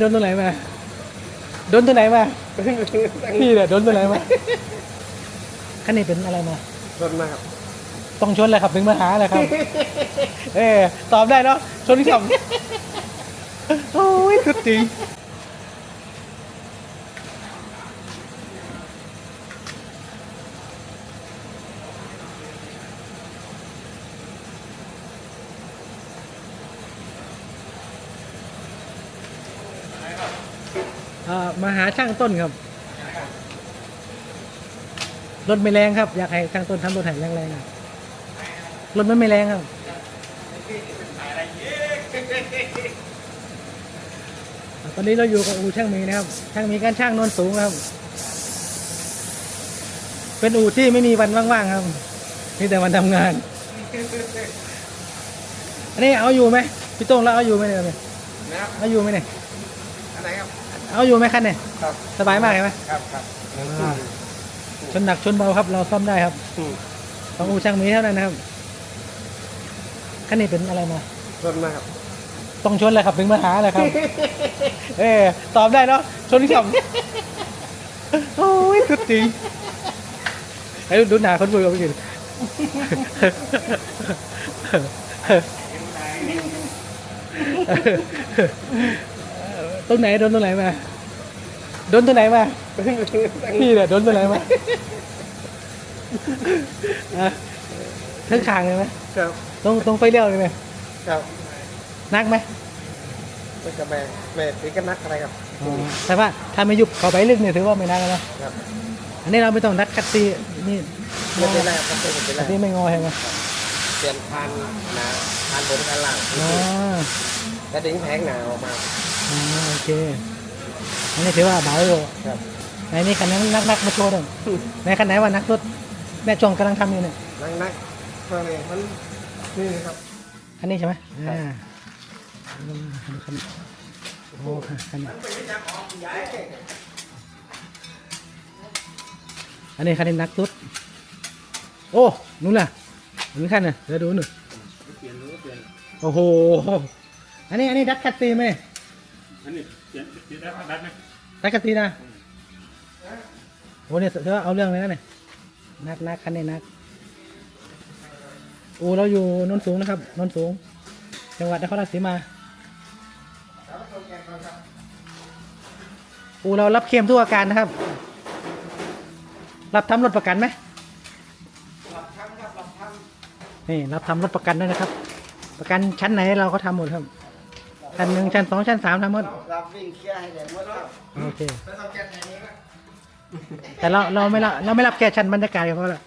โดนตัวไหนมา โดนตัวไหนมา พี่เนี่ยโดนตัวไหนมาคันนี้เป็นอะไรมาชนมาครับต้องชนเลยครับถึงมาหาเลยครับ เออตอบได้เนาะชนขับโอ้ยสุดจริง อ่ามาหาช่างต้นครับ รถไม่แรงครับ อยากให้ช่างต้นทำรถแห่แรงๆอะรถมันไม่แรงครับ ตอนนี้เราอยู่กับอู่ช่างมีนะครับ ช่างมีการช่างโนนสูงครับ เป็นอู่ที่ไม่มีวันว่างๆครับมีแต่วันทำงาน อันนี้เอาอยู่ไหมพี่โต้งแล้วเอาอยู่ไหมเนี่ยเอาอยู่ไหมเนี่ย เอาอยู่ไหมคันเนี่ยครับสบายมากใช่ไหมครับครับอ่าชนหนักชนเบาครับ เราซ่อมได้ครับอืมของอู่ช่างมีเท่านั้นนะครับคันนี้เป็นอะไรมาชนมาครับต้องชนเลยครับถึงมาหาเลยครับ เออตอบได้เนาะชนขับโอ้ยสุดจริงไอ้ดูหนาคนบุยกับพี่กิน ตรงไหนโดนตรงไหนมาโดนตัวไหนมาพี่เนี่ยโดนตัวไหนมาอะทั้งขางเลยไหมครับตรงตรงไฟเลี้ยวเลยไหมครับนักไหมมันจะแม่แม่ตีกันนักอะไรครับแต่ว่าถ้าไม่ยุบเข้าไปลึกเนี่ยถือว่าไม่นักแล้วนะครับอันนี้เราไม่ต้องนัดคัดตีนี่ไม่เป็นไรครับไม่เป็นไรคัดตีไม่งอใช่ไหมเปลี่ยนพันหนาพันบนพันล่างอ๋อแล้วดึงแผงหนาออกมา อ๋อโอเคอันนี้ถือว่าเบาอยู่ครับ ในนี้คันนั้นนักนักมาโชว์หน่อยในคันไหนว่านักรถแม่จงกำลังทำอยู่เนี่ยนักนักเพื่ออะไรมันนี่ครับอันนี้ใช่ไหมอ่าคันโอ้คันนี้อันนี้คันนี้นักรถโอ้นู่นน่ะนู่นคันน่ะเดี๋ยวดูหน่อยเปลี่ยนรู้เปลี่ยนโอ้โห อันนี้อันนี้ดัดคัตตีไหมเนี่ย อันนี้เปลี่ยนเปลี่ยนได้ดัดไหมดัดคัตตีนะโอ้เนี่ยเธอเอาเรื่องเลยนะเนี่ยนักนักคันนี้นักโอ้เราอยู่นนสูงนะครับนนสูง จังหวัดนครราชสีมาโอ้เรารับเคลมทุกอาการนะครับ รับทำรถประกันไหมรับทำครับรับทนี่รับทำรถประกันด้วยนะครับ ประกันชั้นไหนเราก็ทำหมดครับ ชั้นหนึ่งชั้นสองชั้นสามทำหมดำรับวิ่งเคลียร์ให้ได้หมดครับโอเคไม่ต้องแก้ไหนนี้ครับแต่เราเราไม่รับเราไม่รับแก้ชั้นบรรยากาศกับเขาละ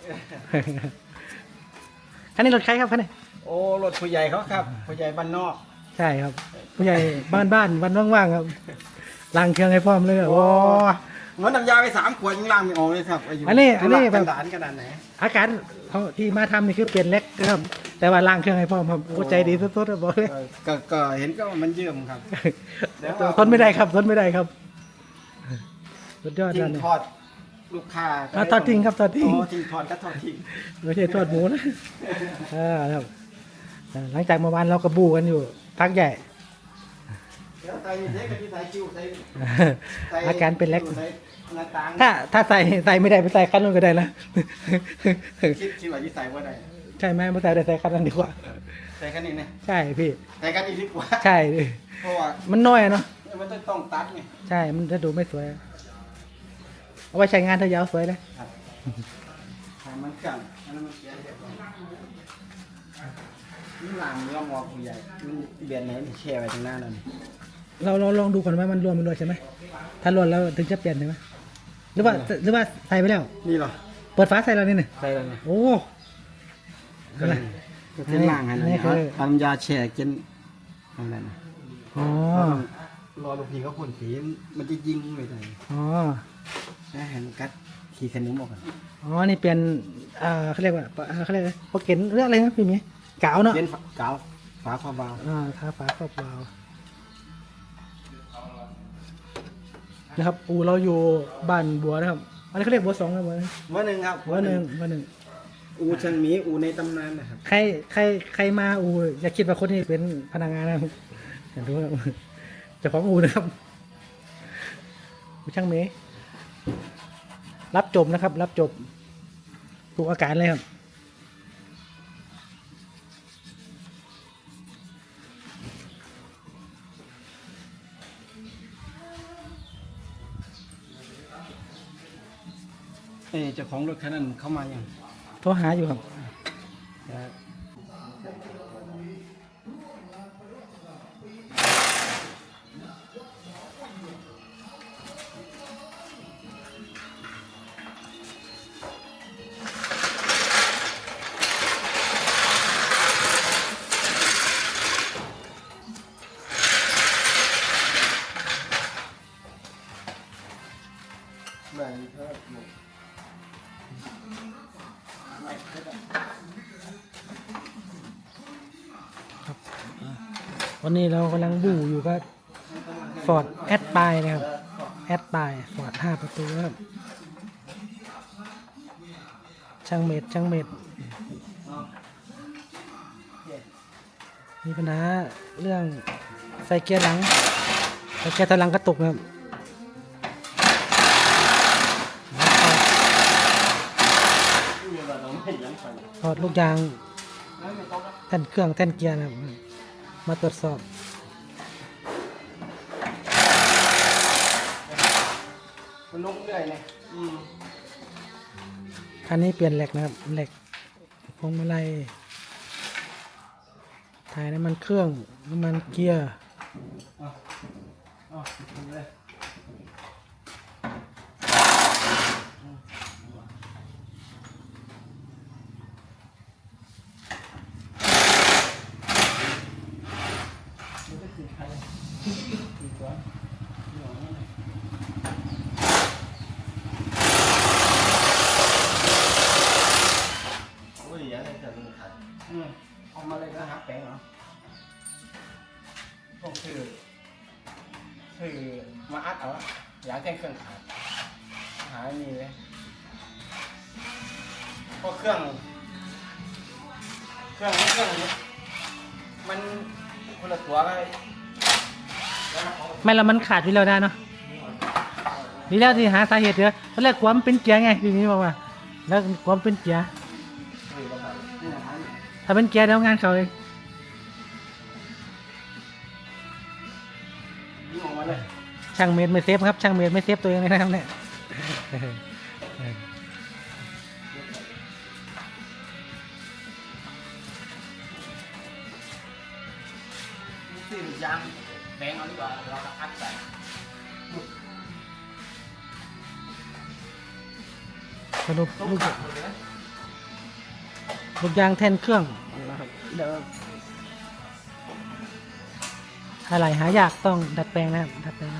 คันนี้รถใครครับคันนี้โอ้รถผู้ใหญ่เขาครับ ผู้ใหญ่บ้านนอก ใช่ครับ ผู้ใหญ่บ้านบ้านวันว่างๆครับล้างเครื่องให้พร้อมเลยอะโอ้ เหมือนน้ำยาไปสามขวดยังล้างไม่ออกเลยครับายุอันนี้อันนี้แบบขนาดขนาดไหนอาการเขาที่มาทำนี่คือเปลี่ยนเล็กนะครับ แต่ว่าล้างเครื่องให้พร้อมครับโอ้ใจดีสุดๆอะบอกเลยเออก็ก็เห็นก็ว่ามันเยื่อมครับ แล้วทนไม่ได้ครับทนไม่ได้ครับสุดยอดทิ้นั่งนเลย ทอดลูกค้าอะทอดทิ้งครับทอดทิ้งอ๋อทิ้งทอดก็ทอดทิ้งไม่ใช่ทอดหมูนะอ่าครับอ่าหลังจากเมื่อวานเรากระบูกันอยู่พักใหญ่ อาการเป็นเล็กใส่หน้าต่างถ้าถ้าใส่ใส่ไม่ได้ไปใส่คันนู้นก็ได้นะคิดคิดว่าที่ใส่ว่าได้ใช่ไหมไม่ใส่ได้ใส่คันนั้นดีกว่าใส่แค่นี้นะใช่พี่ใส่แค่นี้ดีกว่าใช่ดิเพราะว่ามันน้อยอะเนาะมันต้องต้องตัดไงใช่มันจะดูไม่สวยเอาไว้ใช้งานถ้ายาวสวยเลยครับให้มันกันอันนั้นมันเสียเรียบร้อยนี่หลังเนื้อมอผู้ใหญ่มันเบียนไหนนี่แช่ไว้ตรงหน้านั่น เราเราลองดูก่อนว่ามันรวนมันรวนใช่ไหมถ้ารวนแล้วถึงจะเปลี่ยนใช่ไหมหรือว่าหรือว่าใส่ไปแล้ว นี่เหรอเปิดฝาใส่แล้วนี่เนี่ยใส่แล้วไงโอ้ก็เลยก็เป็นล่างให้อันนี้นะคือทำยาแช่กินอะไรนะอ๋อรอลูกพี่เขาพ่นสีมันจะยิงไปเลยอ๋อนะเห็นกัดขี่ขนมออกกันอ๋อ นี่เปลี่ยนอ่าเขาเรียกว่าเอ่อเขาเรียกอะไรโปรเกนเรื่องอะไรนะพี่หมีกาวเนาะเปลี่ยนฝากาวฝาคอบาวอ่าทาฝาครอบวาล์ว นะครับ อูเราอยู่บ้านบัวนะครับ อันนี้เขาเรียกบัวสองนะบัวนะวันหนึ่งครับบัวหนึ่งบัวหนึ่งอูช่างหมีอูในตำนานนะครับ ใครใครใครมาอูอย่าคิดว่าคนนี้เป็นพนักงานนะครับอย่ารู้ว่าเจ้าของอูนะครับช่างเมย์รับจบนะครับ รับจบถูกอาการเลยครับ เอ้เจ้าของรถคันนั้นเข้ามายังโทรหาอยู่ครับ วันนี้เรากำลังบู่อยู่ก็ฟอร์ดแอดปายนะครับแอดปายฟอร์ดห้าประตูครับช่างเมดช่างเมดมีปัญหาเรื่องใส่เกียร์หลังใส่เกียร์ถอยหลังกระตุกครับนี่เราต้องไม่ยังไปถอดลูกยางแท่นเครื่องแท่นเกียร์นะครับ มาตรวจสอบ มันลุกเรื่อยเนี่ยอืมคันนี้เปลี่ยนเหล็กนะครับเหล็กพวงมาลัยถ่ายน้ำมันเครื่องน้ำมันเกียร์อ๋อทำเลย แจ้งเครื่องขายหาไม่มีเลยเพราะเครื่อง เครื่องเครื่องนี้มันคนละตัวกันเลยแล้วมันเอาไม่แล้วมันขาดที่เราได้เนาะนี่แล้วที่หาสาเหตุเถอะตอนแรกความนเป็นเกียร์ไงทีนี้บอกว่าแล้วความนเป็นเกียร์ไปประมาณนี่นะฮะถ้าเป็นเกียร์เดี๋ยวงานเขาเองยิง ช่างเมดไม่เซฟครับช่างเมดไม่เซฟตัวเองเลยนะครับเนี่ยซื้อยางแบงเอาดีกว่าเราอัดใส่สรุปต้องลูกขัดหมดเลยนะลูกยางแท่นเครื่องนะครับเดี๋ยวอะไรหายากต้องดัดแปลงนะครับดัดแปลง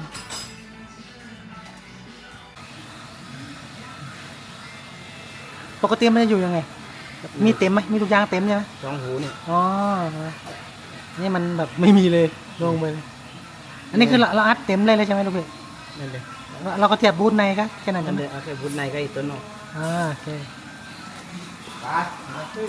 ปกติมันจะอยู่ยังไง มีเต็มไหมมีลูกยางเต็มใช่ไหมสองหูนี่อ๋อนี่มันแบบไม่มีเลยลงไปเลยอันนี้คือเราเราอัดเต็มเลยเลยใช่ไหมลูกพี่นั่นเลยเราเราก็เทียบบูทในครับแค่นั้นนั่ใช่นไหมเลยเอาแค่บุญในก็อีกตัวนอกอ่าโอเคปาหาซื้อ